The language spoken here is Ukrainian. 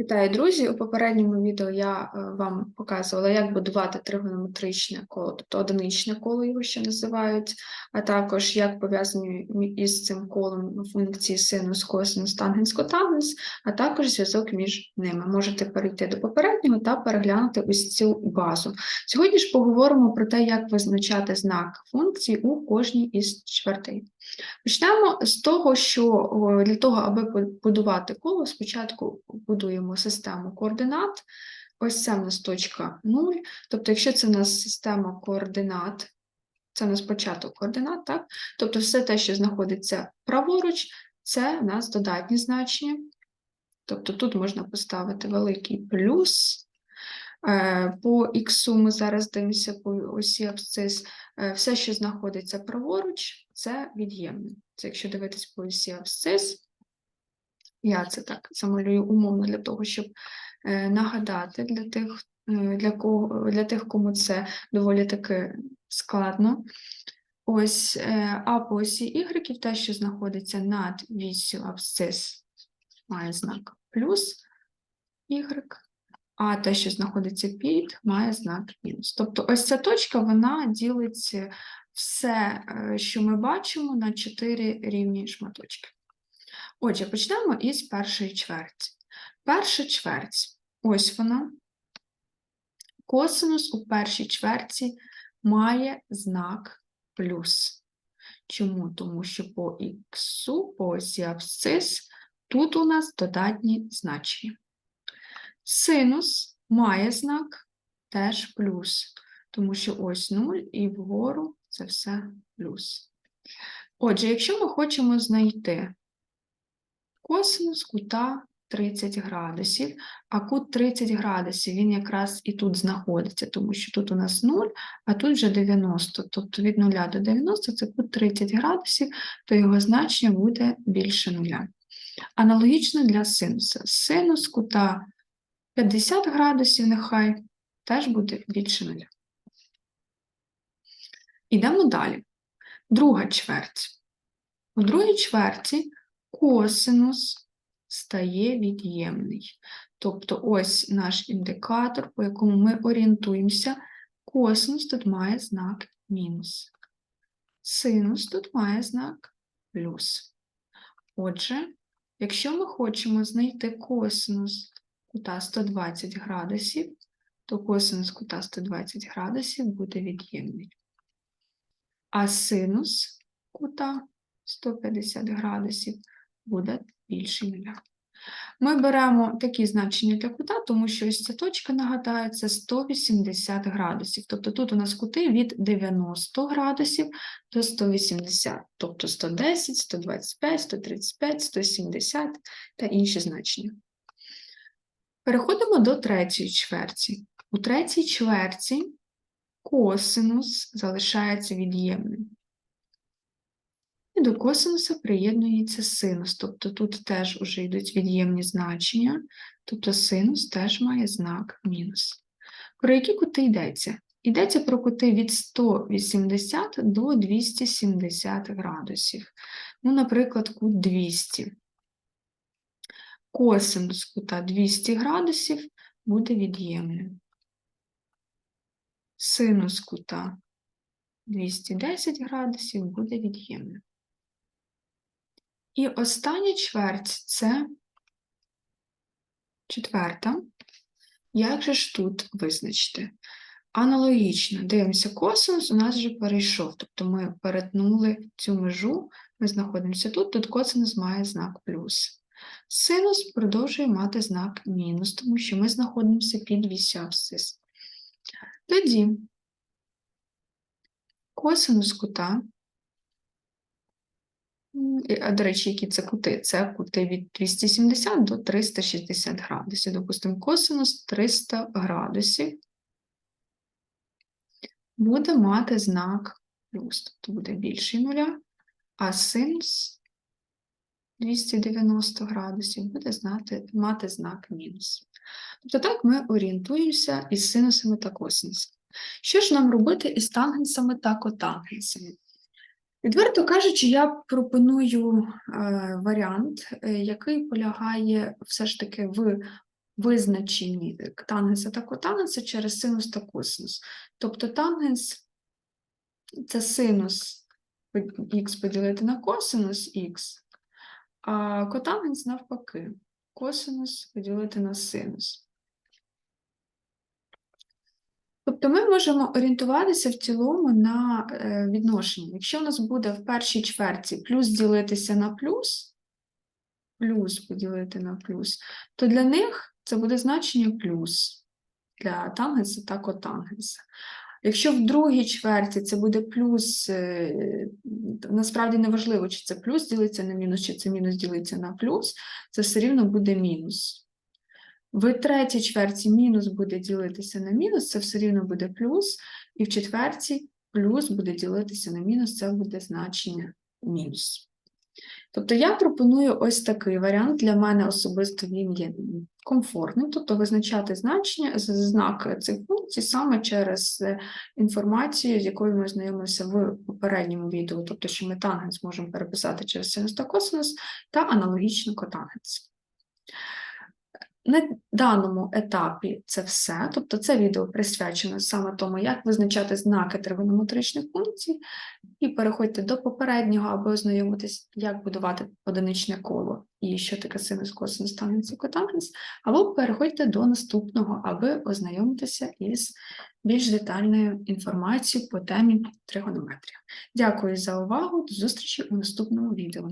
Вітаю, друзі! У попередньому відео я е, вам показувала, як будувати тригонометричне коло, тобто одиничне коло його ще називають, а також як пов'язані із цим колом функції синус, косинус, тангенс, котангенс, а також зв'язок між ними. Можете перейти до попереднього та переглянути ось цю базу. Сьогодні ж поговоримо про те, як визначати знак функції у кожній із чвертей. Почнемо з того, що для того, аби побудувати коло, спочатку будуємо систему координат. Ось це в нас точка 0. Тобто, якщо це в нас система координат, це у нас початок координат, так? Тобто все те, що знаходиться праворуч, це в нас додатні значення. Тобто тут можна поставити великий плюс. Е, По х ми зараз дивимося по осі абсцис. Е, Все, що знаходиться праворуч, це від'ємне. Це якщо дивитись по осі абсцис, я це так замалюю умовно для того, щоб е, нагадати для тих, для кого, для тих, кому це доволі таки складно. Ось, а по осі y, те, що знаходиться над вісю абсцис, має знак плюс y, а те, що знаходиться під, має знак мінус. Тобто ось ця точка, вона ділить все, е, що ми бачимо, на чотири рівні шматочки. Отже, почнемо із першої чверті. Перша чверть, ось вона. Косинус у першій чверті має знак плюс. Чому? Тому що по х, по осі абсцис, тут у нас додатні значення. Синус має знак теж плюс, тому що ось 0 і вгору це все плюс. Отже, якщо ми хочемо знайти косинус кута 30 градусів, а кут 30 градусів, він якраз і тут знаходиться, тому що тут у нас 0, а тут вже 90, тобто від 0 до 90 це кут 30 градусів, то його значення буде більше 0. Аналогічно для синуса. Синус кута 50 градусів нехай теж буде більше нуля. Ідемо далі. Друга чверть. У другій чверті косинус стає від'ємний. Тобто ось наш індикатор, по якому ми орієнтуємося, косинус тут має знак мінус. Синус тут має знак плюс. Отже, якщо ми хочемо знайти косинус кута 120 градусів, то косинус кута 120 градусів буде від'ємний. А синус кута 150 градусів буде більший нуля. Ми беремо такі значення для кута, тому що ось ця точка, нагадаю, це 180 градусів. Тобто тут у нас кути від 90 градусів до 180, тобто 110, 125, 135, 170 та інші значення. Переходимо до третьої чверті. У третій чверті косинус залишається від'ємним. І до косинуса приєднується синус, тобто тут теж вже йдуть від'ємні значення, тобто синус теж має знак мінус. Про які кути йдеться? Йдеться про кути від 180 до 270 градусів. Ну, наприклад, кут 200 косинус кута 200 градусів буде від'ємним. Синус кута 210 градусів буде від'ємним. І остання чверть це четверта. Як же ж тут визначити? Аналогічно, дивимося, косинус у нас вже перейшов, тобто ми перетнули цю межу, ми знаходимося тут, тут косинус має знак плюс. Синус продовжує мати знак мінус, тому що ми знаходимося під вісю абсцис. Тоді косинус кута, а, до речі, які це кути? Це кути від 270 до 360 градусів. Допустимо, косинус 300 градусів буде мати знак плюс, тобто буде більший нуля, а синус 290 градусів буде знати, мати знак мінус. Тобто так ми орієнтуємося із синусами та косинусами. Що ж нам робити із тангенсами та котангенсами? Відверто кажучи, я пропоную е, варіант, е, який полягає все ж таки в визначені тангенса та котангенса через синус та косинус. Тобто тангенс це синус х поділити на косинус х, а котангенс навпаки. Косинус поділити на синус. Тобто ми можемо орієнтуватися в цілому на е, відношення. Якщо у нас буде в першій чверті плюс ділитися на плюс, плюс поділити на плюс, то для них це буде значення плюс для тангенса та котангенса. Якщо в другій чверті це буде плюс, насправді неважливо, чи це плюс ділиться на мінус, чи це мінус ділиться на плюс, це все рівно буде мінус. В третій чверті мінус буде ділитися на мінус, це все рівно буде плюс, і в четвертій плюс буде ділитися на мінус, це буде значення мінус. Тобто я пропоную ось такий варіант. Для мене особисто він є комфортним, тобто визначати значення, знак цих функцій саме через е, інформацію, з якою ми знайомилися в попередньому відео, тобто, що ми тангенс можемо переписати через синус та косинус, та аналогічно котангенс. На даному етапі це все, тобто це відео присвячено саме тому, як визначати знаки тригонометричних функцій, і переходьте до попереднього, аби ознайомитись, як будувати одиничне коло і що таке синус, косинус, тангенс і котангенс, або переходьте до наступного, аби ознайомитися із більш детальною інформацією по темі тригонометрія. Дякую за увагу, до зустрічі у наступному відео.